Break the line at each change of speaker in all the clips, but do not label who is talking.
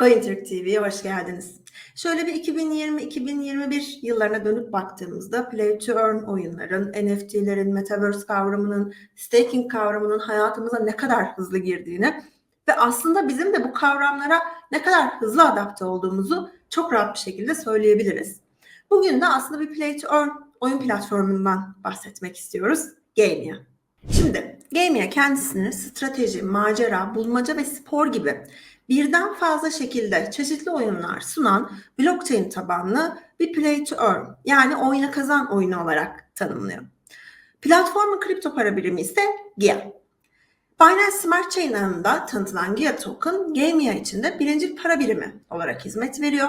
CoinTürk TV'ye hoş geldiniz. Şöyle bir 2020-2021 yıllarına dönüp baktığımızda Play to Earn oyunların, NFT'lerin, Metaverse kavramının, staking kavramının hayatımıza ne kadar hızlı girdiğini ve aslında bizim de bu kavramlara ne kadar hızlı adapte olduğumuzu çok rahat bir şekilde söyleyebiliriz. Bugün de aslında bir Play to Earn oyun platformundan bahsetmek istiyoruz. Gamia. Şimdi Gamia kendisini strateji, macera, bulmaca ve spor gibi birden fazla şekilde çeşitli oyunlar sunan blockchain tabanlı bir play to earn yani oyna kazan oyunu olarak tanımlıyor. Platformun kripto para birimi ise GIA. Binance Smart Chain ağında tanıtılan GIA token Gamia içinde birinci para birimi olarak hizmet veriyor.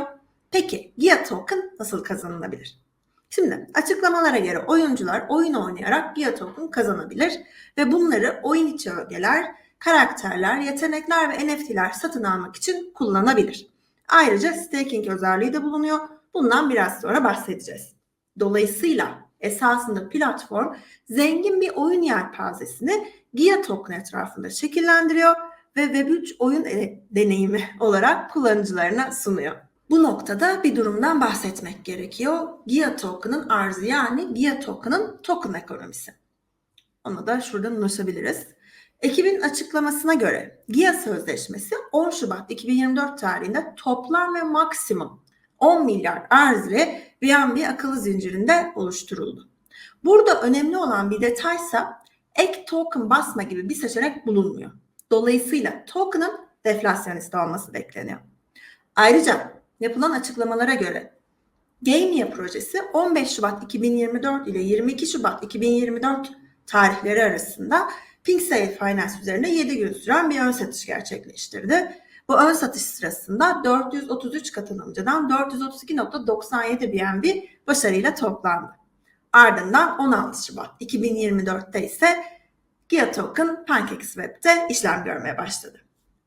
Peki GIA token nasıl kazanılabilir? Şimdi açıklamalara göre oyuncular oyun oynayarak GIA token kazanabilir ve bunları oyun içi ögeler, karakterler, yetenekler ve NFT'ler satın almak için kullanabilir. Ayrıca staking özelliği de bulunuyor. Bundan biraz sonra bahsedeceğiz. Dolayısıyla esasında platform zengin bir oyun yelpazesini GIA token etrafında şekillendiriyor ve Web3 oyun deneyimi olarak kullanıcılarına sunuyor. Bu noktada bir durumdan bahsetmek gerekiyor. GIA token'ın arzı yani GIA token'ın token ekonomisi. Onu da şuradan ulaşabiliriz. Ekibin açıklamasına göre GIA Sözleşmesi 10 Şubat 2024 tarihinde toplam ve maksimum 10 milyar arz ile BNB akıllı zincirinde oluşturuldu. Burada önemli olan bir detaysa ek token basma gibi bir seçenek bulunmuyor. Dolayısıyla token'ın deflasyonist olması bekleniyor. Ayrıca yapılan açıklamalara göre Gamia projesi 15 Şubat 2024 ile 22 Şubat 2024 tarihleri arasında PinkSafe Finance üzerinde 7 gün süren bir ön satış gerçekleştirdi. Bu ön satış sırasında 433 katılımcıdan 432.97 BNB başarıyla toplandı. Ardından 16 Şubat 2024'te ise GIA Token PancakeSwap'te işlem görmeye başladı.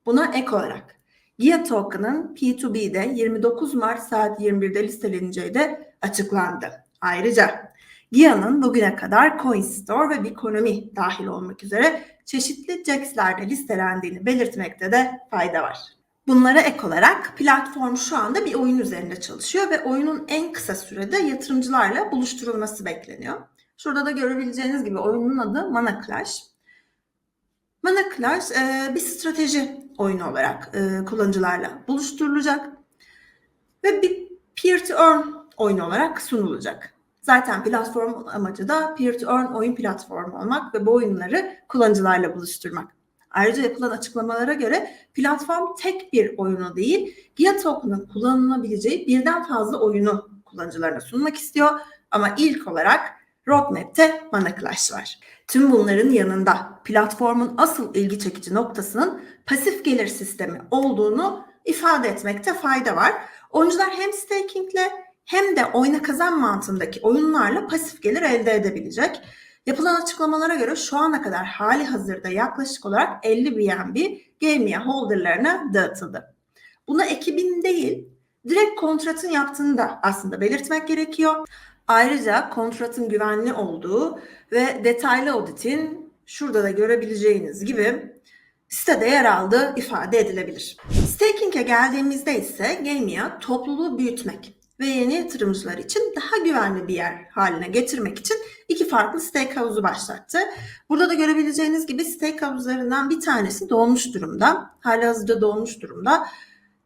Buna ek olarak GIA Token'ın P2B'de 29 Mart saat 21'de listeleneceği de açıklandı. Ayrıca GIA'nın bugüne kadar CoinStore ve Bikonomi dahil olmak üzere çeşitli CEX'lerde listelendiğini belirtmekte de fayda var. Bunlara ek olarak platform şu anda bir oyun üzerinde çalışıyor ve oyunun en kısa sürede yatırımcılarla buluşturulması bekleniyor. Şurada da görebileceğiniz gibi oyunun adı Mana Clash. Mana Clash bir strateji oyunu olarak kullanıcılarla buluşturulacak ve bir peer to earn oyunu olarak sunulacak. Zaten platformun amacı da peer to earn oyun platformu olmak ve bu oyunları kullanıcılarla buluşturmak. Ayrıca yapılan açıklamalara göre platform tek bir oyunu değil, GIA token'ın kullanılabileceği birden fazla oyunu kullanıcılarına sunmak istiyor. Ama ilk olarak roadmap'te Mana Clash var. Tüm bunların yanında platformun asıl ilgi çekici noktasının pasif gelir sistemi olduğunu ifade etmekte fayda var. Oyuncular hem stakingle hem de oyna kazan mantığındaki oyunlarla pasif gelir elde edebilecek. Yapılan açıklamalara göre şu ana kadar hali hazırda yaklaşık olarak 50 BNB Gamia holderlarına dağıtıldı. Buna ekibin değil, direkt kontratın yaptığını da aslında belirtmek gerekiyor. Ayrıca kontratın güvenli olduğu ve detaylı auditin şurada da görebileceğiniz gibi sitede yer aldığı ifade edilebilir. Staking'e geldiğimizde ise Gamia topluluğu büyütmek ve yeni yatırımcılar için daha güvenli bir yer haline getirmek için iki farklı havuzu başlattı. Burada da görebileceğiniz gibi stake havuzlarından bir tanesi dolmuş durumda. Hali hazırda dolmuş durumda.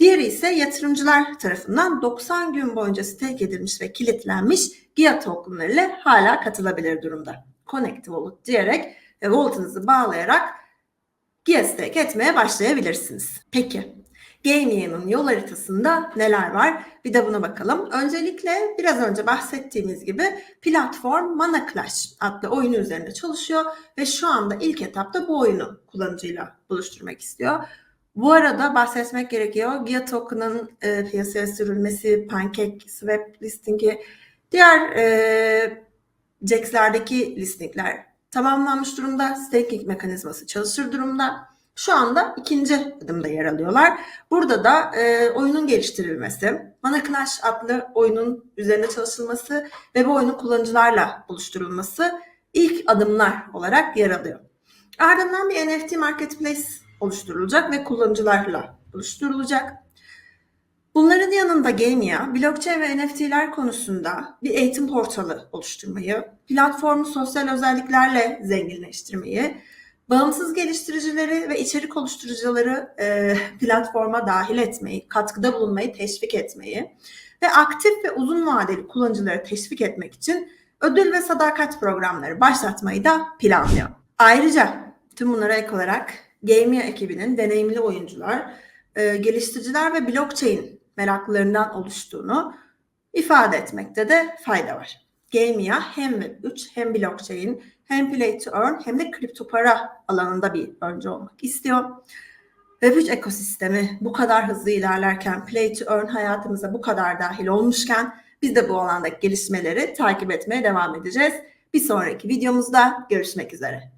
Diğeri ise yatırımcılar tarafından 90 gün boyunca stake edilmiş ve kilitlenmiş GIA tokenları ile hala katılabilir durumda. Connect Wallet diyerek ve wallet'ınızı bağlayarak GIA stake etmeye başlayabilirsiniz. Peki Gamia'nın yol haritasında neler var? Bir de buna bakalım. Öncelikle biraz önce bahsettiğimiz gibi platform Mana Clash adlı oyunu üzerinde çalışıyor ve şu anda ilk etapta bu oyunu kullanıcıyla buluşturmak istiyor. Bu arada bahsetmek gerekiyor. GIA token'ın e, piyasaya sürülmesi, Pancake, Swap listingi, diğer e, CEX'lerdeki listingler tamamlanmış durumda. Staking mekanizması çalışır durumda. Şu anda ikinci adımda yer alıyorlar. Burada da e, oyunun geliştirilmesi, Mana adlı oyunun üzerine çalışılması ve bu oyunun kullanıcılarla buluşturulması ilk adımlar olarak yer alıyor. Ardından bir NFT marketplace oluşturulacak ve kullanıcılarla buluşturulacak. Bunların yanında Gamia, blockchain ve NFT'ler konusunda bir eğitim portalı oluşturmayı, platformu sosyal özelliklerle zenginleştirmeyi, bağımsız geliştiricileri ve içerik oluşturucuları e, platforma dahil etmeyi, katkıda bulunmayı teşvik etmeyi ve aktif ve uzun vadeli kullanıcıları teşvik etmek için ödül ve sadakat programları başlatmayı da planlıyor. Ayrıca tüm bunlara ek olarak Gamia ekibinin deneyimli oyuncular, e, geliştiriciler ve blockchain meraklılarından oluştuğunu ifade etmekte de fayda var. Gamia hem Web3 hem blockchain hem play to earn hem de kripto para alanında bir önce olmak istiyor. Web3 ekosistemi bu kadar hızlı ilerlerken play to earn hayatımıza bu kadar dahil olmuşken biz de bu alandaki gelişmeleri takip etmeye devam edeceğiz. Bir sonraki videomuzda görüşmek üzere.